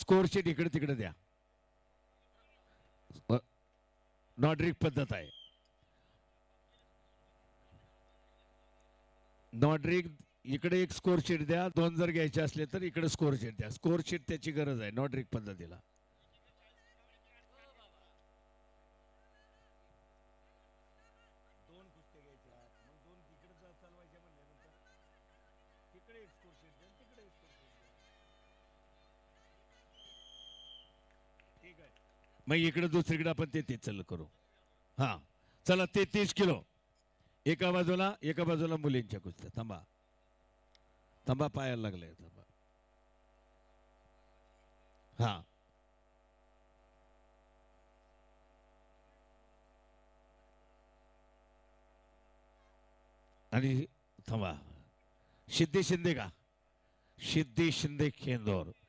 Scoresheet इकडे तिकडे द्या. नॉड्रिक पद्धत आहे. नॉड्रिक इकडे एक स्कोअर शीट द्या. दोन जर घ्यायचे असले तर इकडे स्कोअर शीट द्या. स्कोअर शीट त्याची गरज आहे नॉड्रिक पद्धतीला. दोन कुस्त्या घ्यायच्या मग दोन तिकडे चालवायच्या म्हणल्यानंतर तिकडे एक स्कोर शीट द्या तिकडे एक स्कोर शीट द्या ठीक आहे मग इकडे दुसरीकडे आपण ते ते चल करू. हा. चला तेहतीस किलो. एका बाजूला एका बाजूला मुलींच्या कुस्त्या. थांबा. थांबा पायाला लागलाय. थांबा. हा. आणि थांबा. सिद्धी शिंदे का? सिद्धी शिंदे खेंदोर.